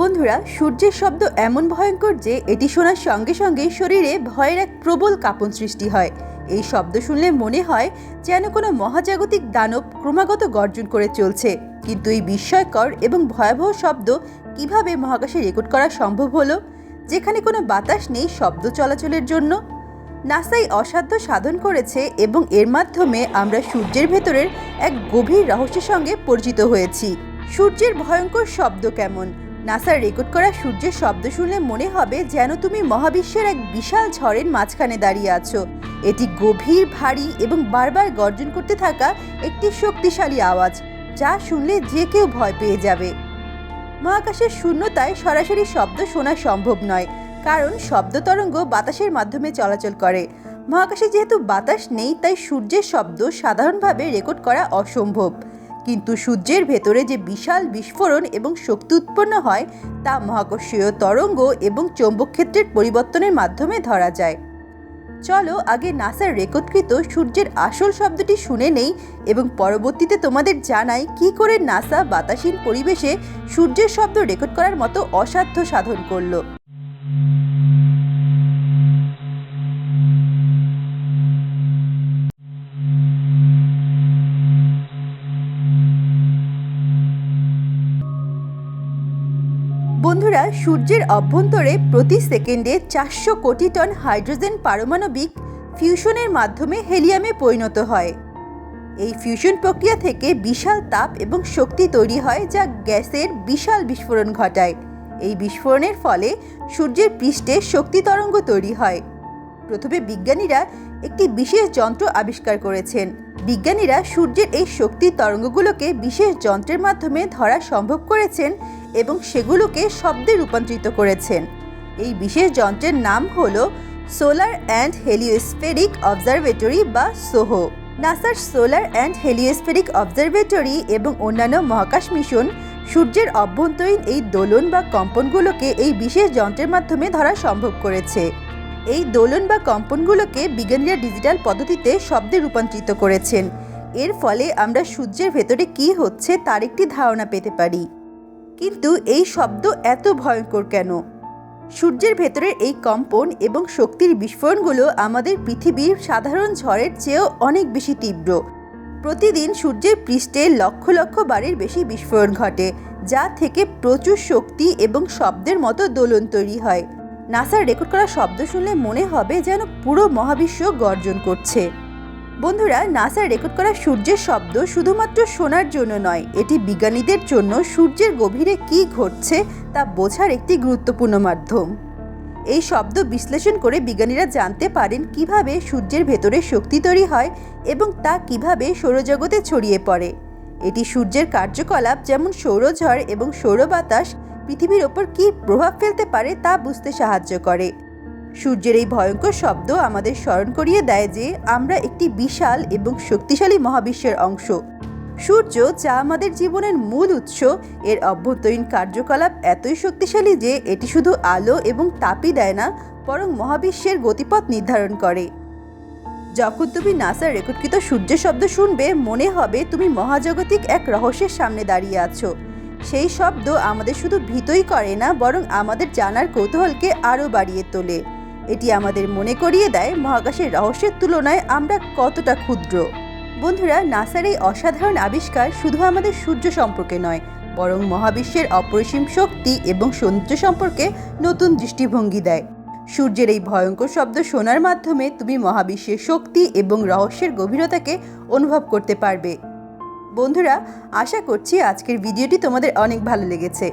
বন্ধুরা, সূর্যের শব্দ এমন ভয়ঙ্কর যে এটি শোনার সঙ্গে সঙ্গে শরীরে ভয়ের এক প্রবল কাঁপন সৃষ্টি হয়। এই শব্দ শুনলে মনে হয় যেন কোনো মহাজাগতিক দানব ক্রমাগত গর্জন করে চলছে। কিন্তু এই বিস্ময়কর এবং ভয়াবহ শব্দ কীভাবে মহাকাশে রেকর্ড করা সম্ভব হলো? যেখানে কোনো বাতাস নেই শব্দ চলাচলের জন্য? নাসাই অসাধ্য সাধন করেছে এবং এর মাধ্যমে আমরা সূর্যের ভেতরের এক গভীর রহস্যের সঙ্গে পরিচিত হয়েছি। সূর্যের ভয়ঙ্কর শব্দ কেমন? নাসার রেকর্ড করা সূর্যের শব্দ শুনলে মনে হবে যেন তুমি মহাবিশ্বের এক বিশাল ঝড়ের মাঝখানে দাঁড়িয়ে আছো। এটি গভীর, ভারী এবং বারবার গর্জন করতে থাকা একটি শক্তিশালী আওয়াজ, যা শুনলে যে কেউ ভয় পেয়ে যাবে। মহাকাশের শূন্যতায় সরাসরি শব্দ শোনা সম্ভব নয়, কারণ শব্দ তরঙ্গ বাতাসের মাধ্যমে চলাচল করে। মহাকাশে যেহেতু বাতাস নেই, তাই সূর্যের শব্দ সাধারণভাবে রেকর্ড করা অসম্ভব। কিন্তু সূর্যের ভেতরে যে বিশাল বিস্ফোরণ এবং শক্তি উৎপন্ন হয়, তা মহাকর্ষীয় তরঙ্গ এবং চৌম্বকক্ষেত্রের পরিবর্তনের মাধ্যমে ধরা যায়। চলো আগে নাসার রেকর্ডকৃত সূর্যের আসল শব্দটি শুনে নেই এবং পরবর্তীতে তোমাদের জানাই কি করে নাসা বাতাসীন পরিবেশে সূর্যের শব্দ রেকর্ড করার মতো অসাধ্য সাধন করল। বন্ধুরা, সূর্যের অভ্যন্তরে প্রতি সেকেন্ডে চারশো কোটি টন হাইড্রোজেন পারমাণবিক ফিউশনের মাধ্যমে হেলিয়ামে পরিণত হয়। এই ফিউশন প্রক্রিয়া থেকে বিশাল তাপ এবং শক্তি তৈরি হয় যা গ্যাসের বিশাল বিস্ফোরণ ঘটায়। এই বিস্ফোরণের ফলে সূর্যের পৃষ্ঠে শক্তি তরঙ্গ তৈরি হয়। প্রথমে বিজ্ঞানীরা একটি বিশেষ যন্ত্র আবিষ্কার করেছেন। বিজ্ঞানীরা সূর্যের এই শক্তি তরঙ্গগুলোকে বিশেষ যন্ত্রের মাধ্যমে ধরা সম্ভব করেছেন এবং সেগুলোকে শব্দে রূপান্তরিত করেছেন। এই বিশেষ যন্ত্রের নাম হল সোলার অ্যান্ড হেলিওস্ফেরিক অবজারভেটরি বা সোহো। নাসার সোলার অ্যান্ড হেলিওস্ফেরিক অবজারভেটরি এবং অন্যান্য মহাকাশ মিশন সূর্যের অভ্যন্তরীণ এই দোলন বা কম্পনগুলোকে এই বিশেষ যন্ত্রের মাধ্যমে ধরা সম্ভব করেছে। এই দোলন বা কম্পনগুলোকে বিজ্ঞানীরা ডিজিটাল পদ্ধতিতে শব্দে রূপান্তরিত করেছেন। এর ফলে আমরা সূর্যের ভেতরে কি হচ্ছে তার একটি ধারণা পেতে পারি। কিন্তু এই শব্দ এত ভয়ঙ্কর কেন? সূর্যের ভেতরের এই কম্পন এবং শক্তির বিস্ফোরণগুলো আমাদের পৃথিবীর সাধারণ ঝড়ের চেয়েও অনেক বেশি তীব্র। প্রতিদিন সূর্যের পৃষ্ঠে লক্ষ লক্ষ বারের বেশি বিস্ফোরণ ঘটে, যা থেকে প্রচুর শক্তি এবং শব্দের মতো দোলন তৈরি হয়। নাসার রেকর্ড করা শব্দ শুনলে মনে হবে যেন পুরো মহাবিশ্ব গর্জন করছে। বন্ধুরা নাসার রেকর্ড করা সূর্যের শব্দ শুধুমাত্র শোনার জন্য নয়, এটি বিজ্ঞানীদের জন্য সূর্যের গভীরে কী ঘটছে তা বোঝার একটি গুরুত্বপূর্ণ মাধ্যম। এই শব্দ বিশ্লেষণ করে বিজ্ঞানীরা জানতে পারেন কীভাবে সূর্যের ভেতরে শক্তি তৈরি হয় এবং তা কীভাবে সৌরজগতে ছড়িয়ে পড়ে। এটি সূর্যের কার্যকলাপ যেমন সৌরঝড় এবং সৌর বাতাস পৃথিবীর ওপর কী প্রভাব ফেলতে পারে তা বুঝতে সাহায্য করে। সূর্যের এই ভয়ঙ্কর শব্দ আমাদের স্মরণ করিয়ে দেয় যে আমরা একটি বিশাল এবং শক্তিশালী মহাবিশ্বের অংশ। সূর্য যা আমাদের জীবনের মূল উৎস, এর অভ্যন্তরীণ কার্যকলাপ এতই শক্তিশালী যে এটি শুধু আলো এবং তাপই দেয় না, বরং মহাবিশ্বের গতিপথ নির্ধারণ করে। যখন তুমি নাসার রেকর্ডকৃত সূর্য শব্দ শুনবে, মনে হবে তুমি মহাজাগতিক এক রহস্যের সামনে দাঁড়িয়ে আছো। সেই শব্দ আমাদের শুধু ভীতই করে না, বরং আমাদের জানার কৌতূহলকে আরও বাড়িয়ে তোলে। এটি আমাদের মনে করিয়ে দেয় মহাকাশের রহস্যের তুলনায় আমরা কতটা ক্ষুদ্র। বন্ধুরা, নাসার এই অসাধারণ আবিষ্কার শুধু আমাদের সূর্য সম্পর্কে নয়, বরং মহাবিশ্বের অপরিসীম শক্তি এবং সৌন্দর্য সম্পর্কে নতুন দৃষ্টিভঙ্গি দেয়। সূর্যের এই ভয়ঙ্কর শব্দ শোনার মাধ্যমে তুমি মহাবিশ্বের শক্তি এবং রহস্যের গভীরতাকে অনুভব করতে পারবে। বন্ধুরা, আশা করছি আজকের ভিডিওটি তোমাদের অনেক ভালো লেগেছে।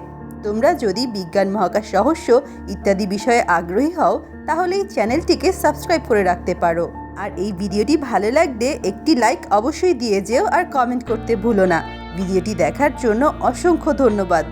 তোমরা যদি বিজ্ঞান, মহাকাশ, রহস্য ইত্যাদি বিষয়ে আগ্রহী হও তাহলে এই চ্যানেলটিকে সাবস্ক্রাইব করে রাখতে পারো। আর এই ভিডিওটি ভালো লাগলে একটি লাইক অবশ্যই দিয়ে যেও আর কমেন্ট করতে ভুলো না। ভিডিওটি দেখার জন্য অসংখ্য ধন্যবাদ।